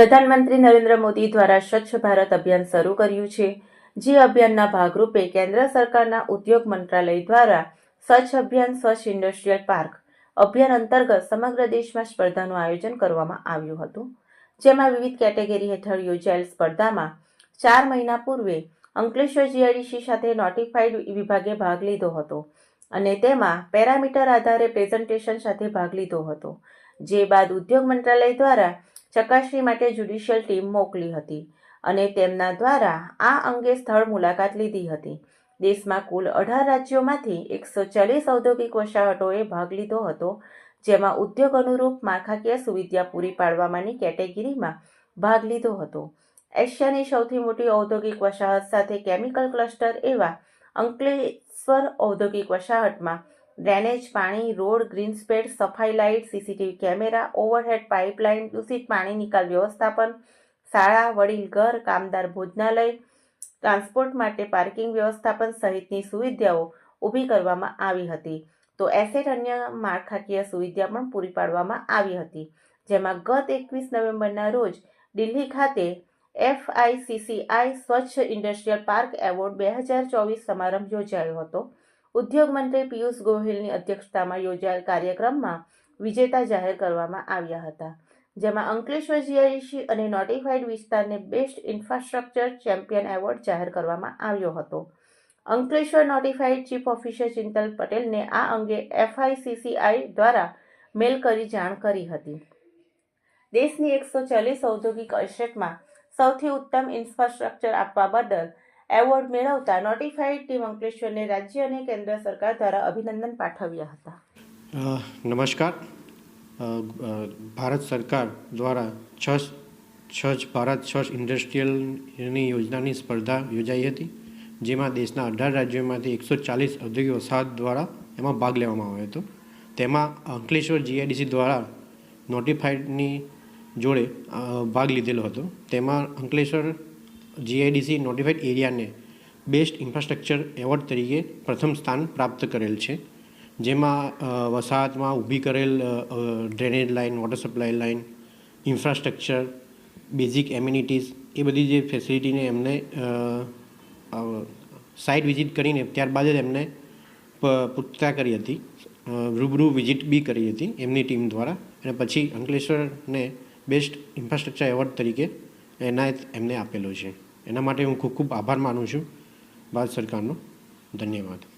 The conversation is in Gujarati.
પ્રધાનમંત્રી નરેન્દ્ર મોદી દ્વારા સ્વચ્છ ભારત અભિયાન શરૂ કર્યું છે, જે અભિયાનના ભાગરૂપે કેન્દ્ર સરકારના ઉદ્યોગ મંત્રાલય દ્વારા સ્વચ્છ અભિયાન, સ્વચ્છ ઇન્ડસ્ટ્રીયલ પાર્ક અભિયાન અંતર્ગત સમગ્ર દેશમાં સ્પર્ધાનું આયોજન કરવામાં આવ્યું હતું, જેમાં વિવિધ કેટેગરી હેઠળ યોજાયેલ સ્પર્ધામાં ચાર મહિના પૂર્વે અંકલેશ્વર જીઆઈડીસી સાથે નોટિફાઈડ વિભાગે ભાગ લીધો હતો અને તેમાં પેરામીટર આધારે પ્રેઝન્ટેશન સાથે ભાગ લીધો હતો, જે બાદ ઉદ્યોગ મંત્રાલય દ્વારા ચકાસણી માટે જ્યુડિશિયલ ટીમ મોકલી હતી અને તેમના દ્વારા આ અંગે સ્થળ મુલાકાત લીધી હતી. દેશમાં કુલ અઢાર રાજ્યોમાંથી એકસો ચાલીસ ઔદ્યોગિક વસાહતોએ ભાગ લીધો હતો, જેમાં ઉદ્યોગ અનુરૂપ માળખાકીય સુવિધા પૂરી પાડવામાંની કેટેગરીમાં ભાગ લીધો હતો. એશિયાની સૌથી મોટી ઔદ્યોગિક વસાહત સાથે કેમિકલ ક્લસ્ટર એવા અંકલેશ્વર ઔદ્યોગિક વસાહતમાં ડ્રેનેજ પાણી, રોડ, ગ્રીન સ્પેડ, સફાઈ light, CCTV camera, overhead pipeline, દૂષિત પાણી નિકાલ વ્યવસ્થાપન, શાળા, વડીલ ઘર, કામદાર ભોજનાલય, ટ્રાન્સપોર્ટ માટે પાર્કિંગ વ્યવસ્થાપન સહિતની સુવિધાઓ ઊભી કરવામાં આવી હતી. તો એસેટ અન્ય માળખાકીય સુવિધા પણ પૂરી પાડવામાં આવી હતી, જેમાં ગત એકવીસ નવેમ્બરના રોજ દિલ્હી ખાતે એફઆઈસીસીઆઈ સ્વચ્છ ઇન્ડસ્ટ્રીયલ પાર્ક એવોર્ડ બે હજાર ચોવીસ સમારંભ યોજાયો હતો. ઉદ્યોગ મંત્રી પિયુષ ગોહિલની અધ્યક્ષતામાં યોજાયેલ કાર્યક્રમમાં વિજેતા જાહેર કરવામાં આવ્યા હતા, જેમાં અંકલેશ્વર જીઆઈડીસી અને નોટિફાઈડ વિસ્તારને બેસ્ટ ઇન્ફ્રાસ્ટ્રક્ચર ચેમ્પિયન એવોર્ડ જાહેર કરવામાં આવ્યો હતો. Ankleshwar notified chief officer Chintal પટેલને આ અંગે એફઆઈસીસીઆઈ દ્વારા મેલ કરી જાણ કરી હતી. દેશની એકસો ચાલીસ ઔદ્યોગિક એસેટમાં સૌથી ઉત્તમ ઇન્ફ્રાસ્ટ્રક્ચર આપવા બદલ એવોર્ડ મેળવતા નોટિફાઈડ ટીમ અંકલેશ્વરને રાજ્ય અને કેન્દ્ર સરકાર દ્વારા અભિનંદન પાઠવ્યા હતા. નમસ્કાર. ભારત સરકાર દ્વારા છ છ ભારત છ ઇન્ડસ્ટ્રીયલની યોજનાની સ્પર્ધા યોજાઈ હતી, જેમાં દેશના અઢાર રાજ્યોમાંથી એકસો ચાલીસ ઔદ્યોગિક વસાહત દ્વારા એમાં ભાગ લેવામાં આવ્યો હતો. તેમાં અંકલેશ્વર જીઆઈડીસી દ્વારા નોટિફાઈડની જોડે ભાગ લીધેલો હતો. તેમાં અંકલેશ્વર જીઆઈડીસી નોટિફાઈડ એરિયાને બેસ્ટ ઇન્ફ્રાસ્ટ્રક્ચર એવોર્ડ તરીકે પ્રથમ સ્થાન પ્રાપ્ત કરેલ છે. જેમાં વસાહતમાં ઊભી કરેલ drainage line water supply line infrastructure basic amenities એ બધી જે ફેસિલિટીને એમને સાઇટ વિઝિટ કરીને ત્યારબાદ જ એમને પૂછતા કરી હતી. રૂબરૂ વિઝિટ બી કરી હતી એમની ટીમ દ્વારા. અને પછી અંકલેશ્વરને બેસ્ટ ઇન્ફ્રાસ્ટ્રક્ચર એવોર્ડ તરીકે એનાયત એમને આપેલો છે. એના માટે હું ખૂબ ખૂબ આભાર માનું છું. ભારત સરકારનો ધન્યવાદ.